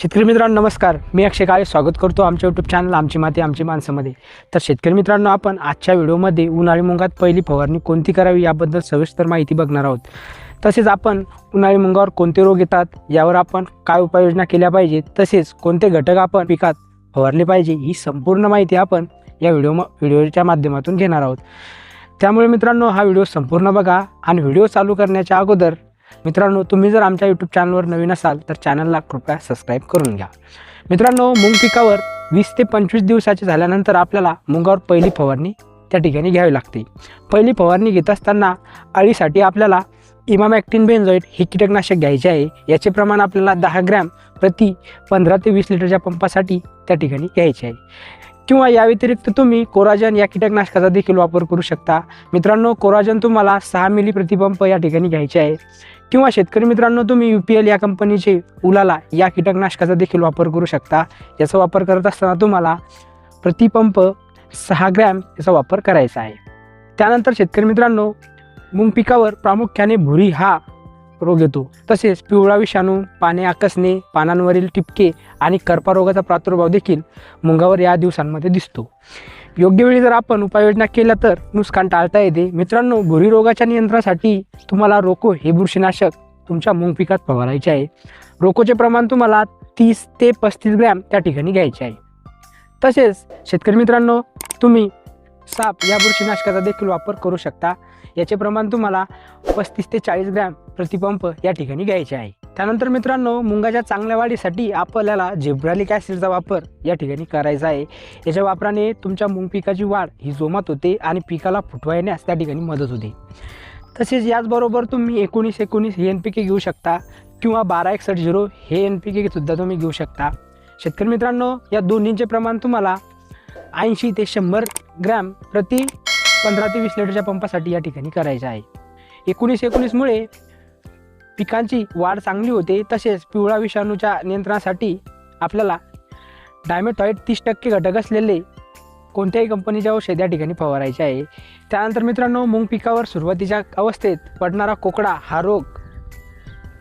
शेतकरी मित्रांनो नमस्कार. मी अक्षय काळे. स्वागत करतो आमच्या यूट्यूब चॅनल आमची माती आमची माणसामध्ये. तर शेतकरी मित्रांनो आपण आजच्या व्हिडिओमध्ये उन्हाळी मुंगात पहिली फवारणी कोणती करावी याबद्दल सविस्तर माहिती बघणार आहोत. तसेच आपण उन्हाळी मुंगावर कोणते रोग येतात यावर आपण काय उपाययोजना केल्या पाहिजेत तसेच कोणते घटक आपण पिकात फवारले पाहिजे ही संपूर्ण माहिती आपण या व्हिडिओ व्हिडिओच्या माध्यमातून घेणार आहोत. त्यामुळे मित्रांनो हा व्हिडिओ संपूर्ण बघा आणि व्हिडिओ चालू करण्याच्या अगोदर मित्रांनो तुम्ही जर आमच्या यूट्यूब चॅनलवर नवीन असाल तर चॅनलला कृपया सबस्क्राईब करून घ्या. मित्रांनो मुंग पिकावर वीस ते पंचवीस दिवसाचे झाल्यानंतर आपल्याला मुंगावर पहिली फवारणी त्या ठिकाणी घ्यावी लागते. पहिली फवारणी घेत असताना अळीसाठी आपल्याला इमामॅक्टिन बेन्झॉईट हे कीटकनाशक घ्यायचे आहे. याचे प्रमाण आपल्याला दहा ग्रॅम प्रति पंधरा ते वीस लिटरच्या पंपासाठी त्या ठिकाणी घ्यायचे आहे. किंवा या व्यतिरिक्त तुम्ही कोराजन या कीटकनाशकाचा देखील वापर करू शकता. मित्रांनो कोराजन तुम्हाला सहा मिली प्रतिपंप या ठिकाणी घ्यायचे आहे. किंवा शेतकरी मित्रांनो तुम्ही यू पी एल या कंपनीचे उलाला या कीटकनाशकाचा देखील वापर करू शकता. याचा वापर करत असताना तुम्हाला प्रतिपंप सहा ग्रॅम याचा वापर करायचा आहे. त्यानंतर शेतकरी मित्रांनो मुंग पिकावर प्रामुख्याने भुरी हा रोग येतो. तसेच पिवळा विषाणू पाने आकसणे पानांवरील टिपके आणि कर्पारोगाचा प्रादुर्भाव देखील मुंगावर या दिवसांमध्ये दिसतो. योग्य वेळी जर आपण उपाययोजना केल्या तर नुकसान टाळता येते. मित्रांनो भुरी रोगाच्या नियंत्रणासाठी तुम्हाला रोको हे बुरशीनाशक तुमच्या मूग पिकात फवारायचे आहे. रोकोचे प्रमाण तुम्हाला तीस ते पस्तीस ग्रॅम त्या ठिकाणी घ्यायचे आहे. तसेच शेतकरी मित्रांनो तुम्ही साप या बुरशीनाशकाचा देखील वापर करू शकता. याचे प्रमाण तुम्हाला पस्तीस ते चाळीस ग्रॅम प्रतिपंप या ठिकाणी घ्यायचे आहे. त्यानंतर मित्रांनो मुंगाच्या चांगल्या वाढीसाठी आपल्याला झेब्रालिक ॲसिडचा वापर या ठिकाणी करायचा आहे. याच्या वापराने तुमच्या मुंग पिकाची वाढ ही जोमात होते आणि पिकाला फुटवा येण्यास त्या ठिकाणी मदत होते. तसेच याचबरोबर तुम्ही एकोणीस एकोणीस हे एन पी के घेऊ शकता किंवा बारा एकसष्ट झिरो हे एन पी केसुद्धा तुम्ही घेऊ शकता. शेतकरी मित्रांनो या दोन्हींचे प्रमाण तुम्हाला ऐंशी ते शंभर ग्रॅम प्रति पंधरा ते वीस लिटरच्या पंपासाठी या ठिकाणी करायचं आहे. एकोणीस एकोणीसमुळे पिकांची वाढ चांगली होते तसेच पिवळा विषाणूच्या नियंत्रणासाठी आपल्याला डायमेटॉईड तीस टक्के घटक असलेले कोणत्याही कंपनीचे औषध या ठिकाणी फवारायचे आहे. त्यानंतर मित्रांनो मूंग पिकावर सुरुवातीच्या अवस्थेत पडणारा कोकडा हा रोग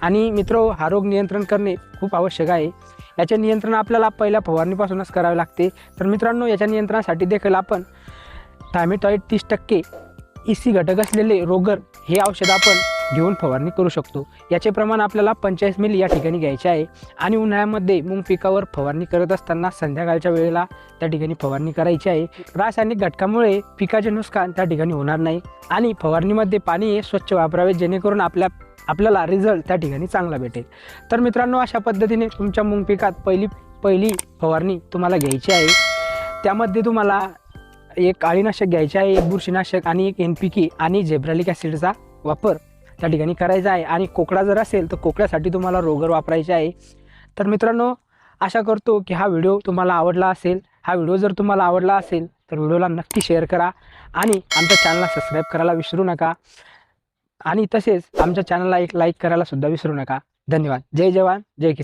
आणि मित्र हा रोग नियंत्रण करणे खूप आवश्यक आहे. याचे नियंत्रण आपल्याला पहिल्या फवारणीपासूनच करावे लागते. तर मित्रांनो याच्या नियंत्रणासाठी देखील आपण थायमेटॉईड तीस टक्के इसी घटक असलेले रोगर हे औषध आपण घेऊन फवारणी करू शकतो. याचे प्रमाण आपल्याला पंचेचाळीस मिल या ठिकाणी घ्यायचे आहे. आणि उन्हाळ्यामध्ये मुंग पिकावर फवारणी करत असताना संध्याकाळच्या वेळेला त्या ठिकाणी फवारणी करायची आहे. रासायनिक घटकामुळे पिकाचे नुकसान त्या ठिकाणी होणार नाही. आणि फवारणीमध्ये पाणी हे स्वच्छ वापरावे जेणेकरून आपल्या आपल्याला रिझल्ट त्या ठिकाणी चांगला भेटेल. तर मित्रांनो अशा पद्धतीने तुमच्या मुंग पिकात पहिली पहिली फवारणी तुम्हाला घ्यायची आहे. त्यामध्ये तुम्हाला एक अळीनाशक घ्यायचे आहे एक बुरशीनाशक आणि एक एन पी के आणि झेब्रालिक ॲसिडचा वापर त्या ठिकाणी करायचा आहे. आणि कोकडा जर असेल तर कोकड्यासाठी तुम्हाला रोगर वापरायचे आहे. तर मित्रांनो आशा करतो की हा व्हिडिओ तुम्हाला आवडला असेल. हा व्हिडिओ जर तुम्हाला आवडला असेल तर व्हिडिओला नक्की शेअर करा. आणि आमच्या चॅनलला सबस्क्राईब करायला विसरू नका. आणि तसेच आमच्या चॅनलला एक लाईक करायला सुद्धा विसरू नका. धन्यवाद. जय जवान. जय किसान.